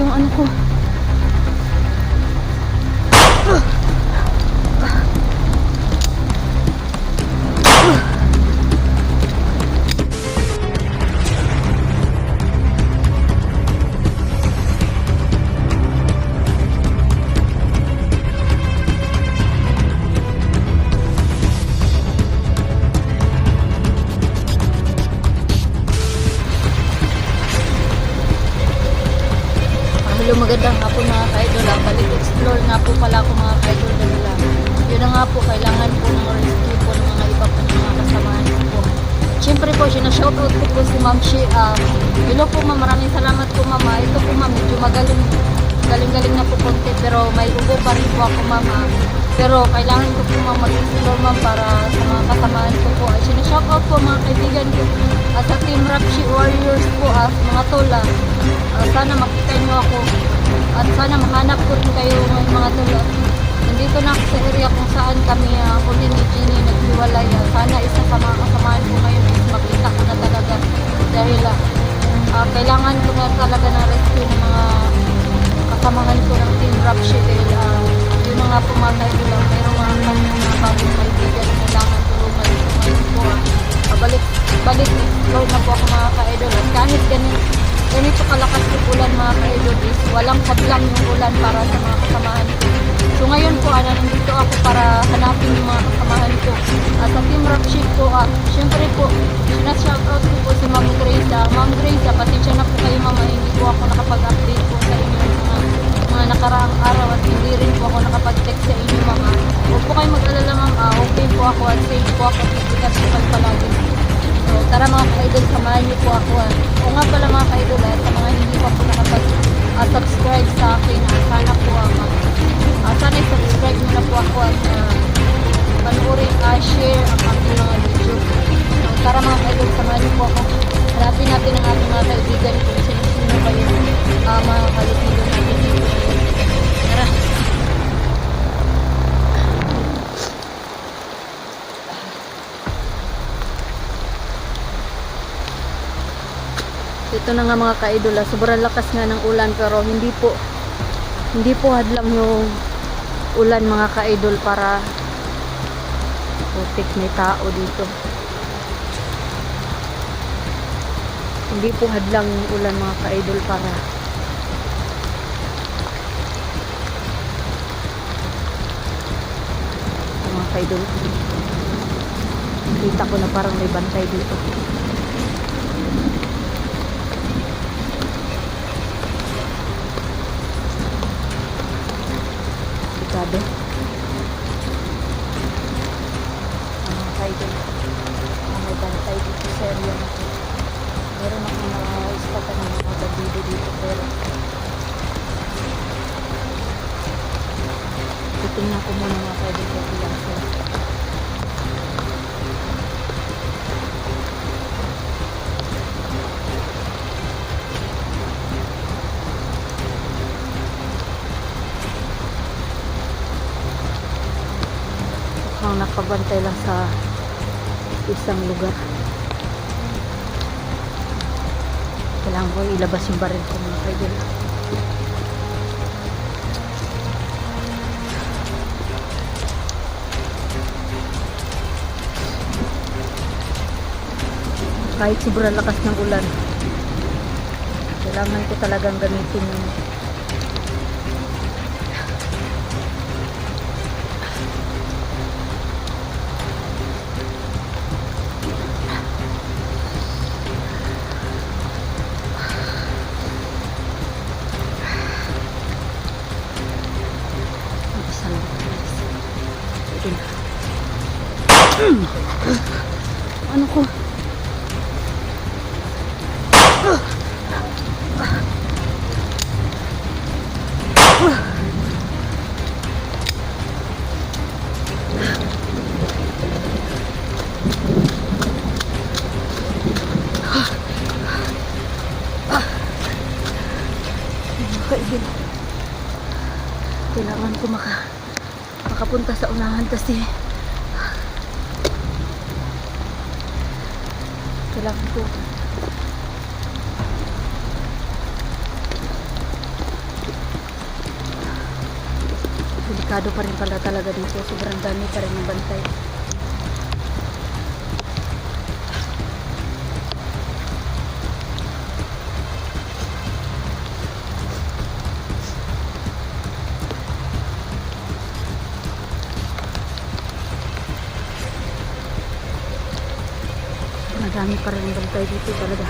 yung ano ko. Hello, magandang hapon mga ka-idol. Ah, Balik explore nga po pala ako mga ka-idol nila. Yun na nga po, kailangan po ng rescue po ng mga iba po ng mga kasamahan ko po. Siyempre po, sinashoutout ko po si Ma'am Shi. Um, hello po ma'am, maraming salamat po ma'am. Ah, Ito po ma'am, medyo magaling galing-galing na po konti pero may ubo pa rin po ako ma'am. Ah, Pero kailangan ko po ma'am mag-explore para sa mga kasamahan ko po. Ay, sinashoutout po mga kaibigan ko. Ah, sa Team Rapshi Warriors po, ah, mga tola. Ah, sana makita nyo ako at sana mahanap ko rin kayo ng mga tula. Nandito na ako sa area kung saan kami uh, huli ni Ginny naghiwalay. Ah, sana isa sa mga kasamahan ko ngayon is makita ko na talaga dahil ah, ah, kailangan ko na talaga ng rescue ng mga kasamahan ko ng Team Rapshi dahil uh, yun na nga po mga mayroong mga mga bagong kaibigan na kailangan tulungan ngayon po. balik, balik explore na po ako mga ka-idol at kahit ganito ganito kalakas yung ulan mga ka-idol is walang hadlang yung ulan para sa mga kasamahan ko. So ngayon po, ano, nandito ako para hanapin yung mga kasamahan ko. At sa Team Rock Ship po, ah, syempre po, sinashoutout ko po si Ma'am Grace. Ah, Ma'am Grace, ah, pasensya na po kayo mama, hindi po ako nakapag-update po ng mga, mga nakaraang araw at hindi rin po ako nakapag-text sa inyo mama. Huwag po kayo mag-alala ma'am, ah, okay po ako at safe po ako at ikat po kayo palagi. So, tara mga ka-idol, samahan niyo po ako. ah. O nga pala mga ka-idol, ah, sa mga hindi pa po nakapag-subscribe sa akin, ah, sana po ang uh, sana i-subscribe niyo na po ako at uh, panoorin, uh, Ito na nga mga ka-idol, ah, sobrang lakas nga ng ulan pero hindi po hindi po hadlang yung ulan mga ka-idol para putik may tao dito. Hindi po hadlang yung ulan mga ka-idol para mga ka-idol. Kita ko na parang may bantay dito. Delikado. Nakabantay lang sa isang lugar. Kailangan ko ilabas yung baril ko mga kaidol. Kahit sobrang lakas ng ulan, kailangan ko talagang gamitin yung Na. Ano ko? silang ito. Delikado pa rin pala talaga dito. Sobrang dami pa rin ng bantay. Madami pa rin bantay dito talaga.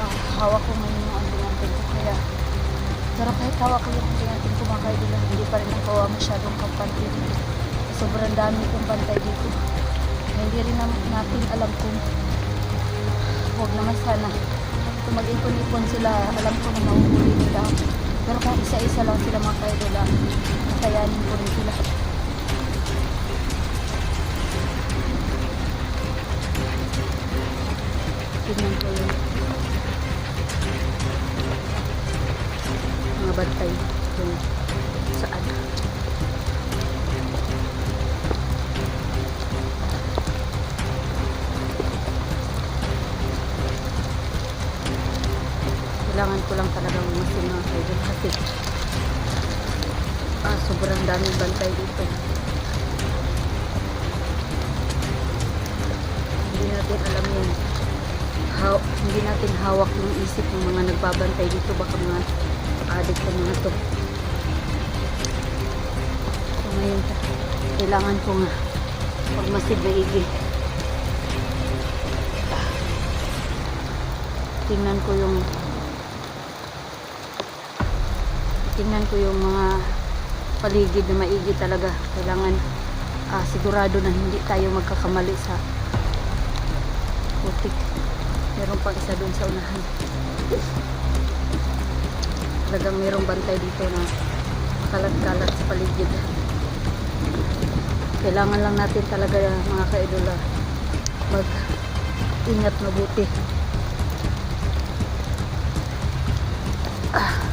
Ah, hawak ko ngayon yung ambulante ko kaya pero kahit hawak ko yung ambulante ko mga hindi pa rin ang kawa masyadong kampante. Sobrang dami kong bantay dito. Na hindi rin nam- natin alam kung huwag naman sana. Kung mag-ipon-ipon sila alam ko na mahuhuli nila. Pero kung isa-isa lang sila mga kaidol ah, kakayanin ko rin sila bantay kung saan kailangan ko lang talagang umasin mga kaidol kasi ah, sobrang daming bantay dito. Hindi natin alam yung haw, hindi natin hawak yung isip ng mga nagbabantay dito. Baka mga addict ang mga to. So ngayon kailangan ko nga pagmasid na igi tingnan ko yung tingnan ko yung mga paligid na maigi talaga. Kailangan ah, sigurado na hindi tayo magkakamali sa putik. Meron pang isa doon sa unahan talagang merong bantay dito na kalat-kalat sa paligid kailangan lang natin talaga mga kaidola mag ingat mabuti ah.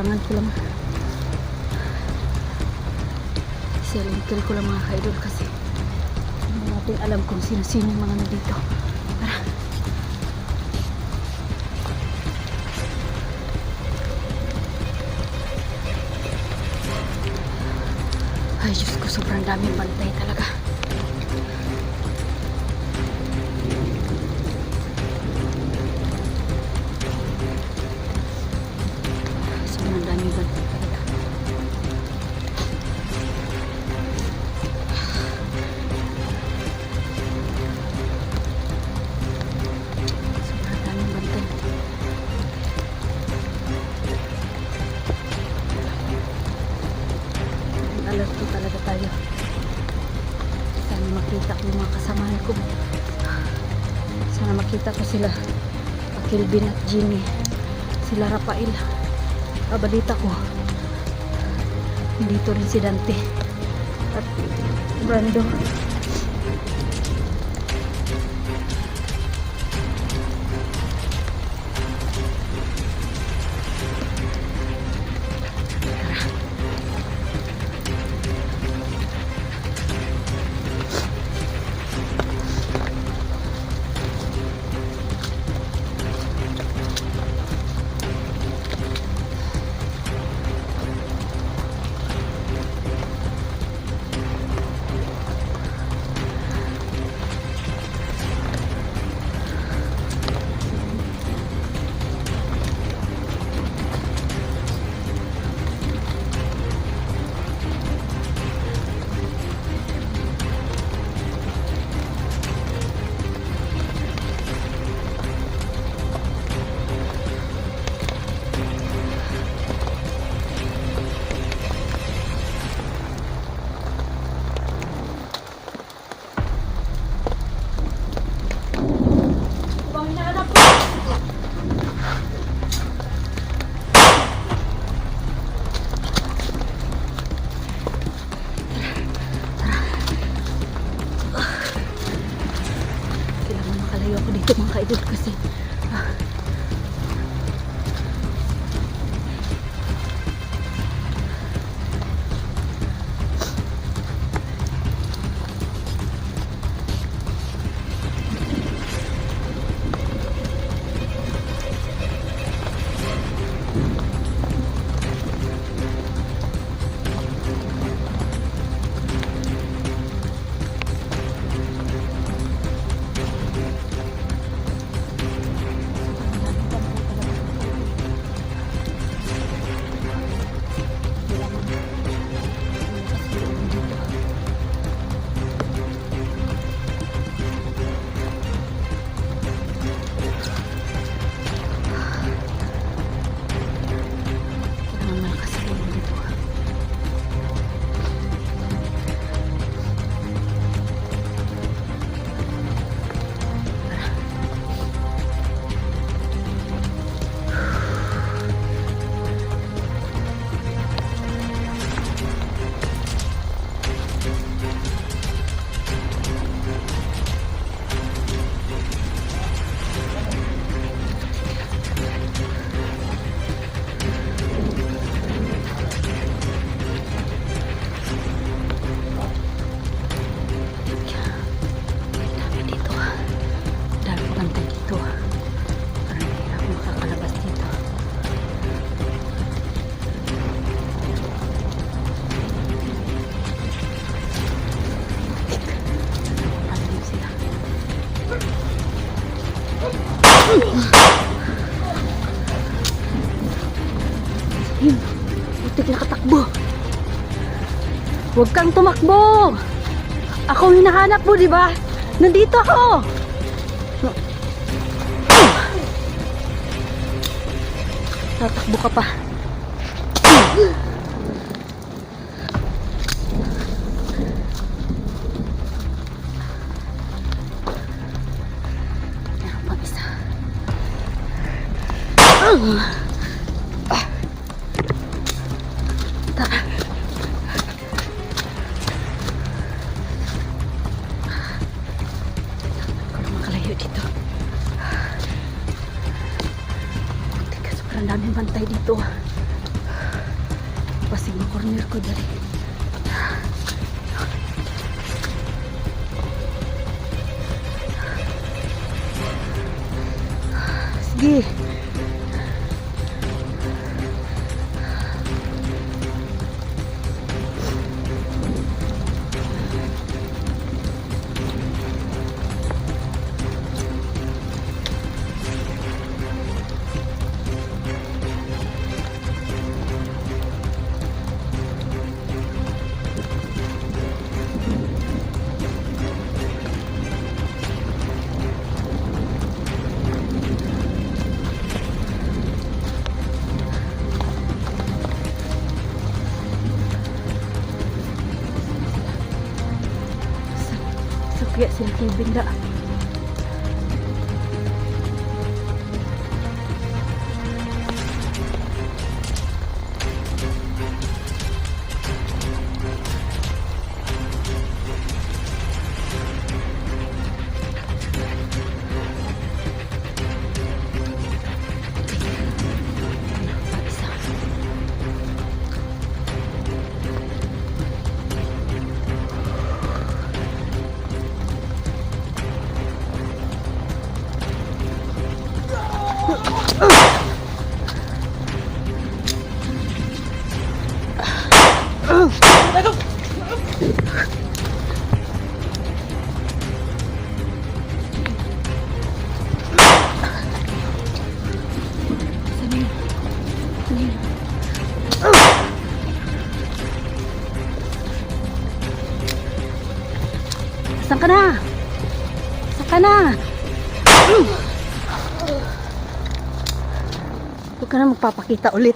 Kailangan ko lang Selling kill ko lang mga ka-idol kasi hindi natin alam kung sino-sino mga nandito. Tara. Ay, Diyos ko, sobrang daming bantay talaga. Yung mga kasamahan ko. Sana makita ko sila. Kilvin at Jimmy. Sila Rafael. Kabalita ko. Dito rin si Dante. At Brando. Kailangan Yun, butik nakatakbo. Huwag kang tumakbo! Ako hinahanap mo, di ba? Nandito ako! Tatakbo ka pa. Tara. So kaya sila Kevin da. Ka na magpapakita ulit.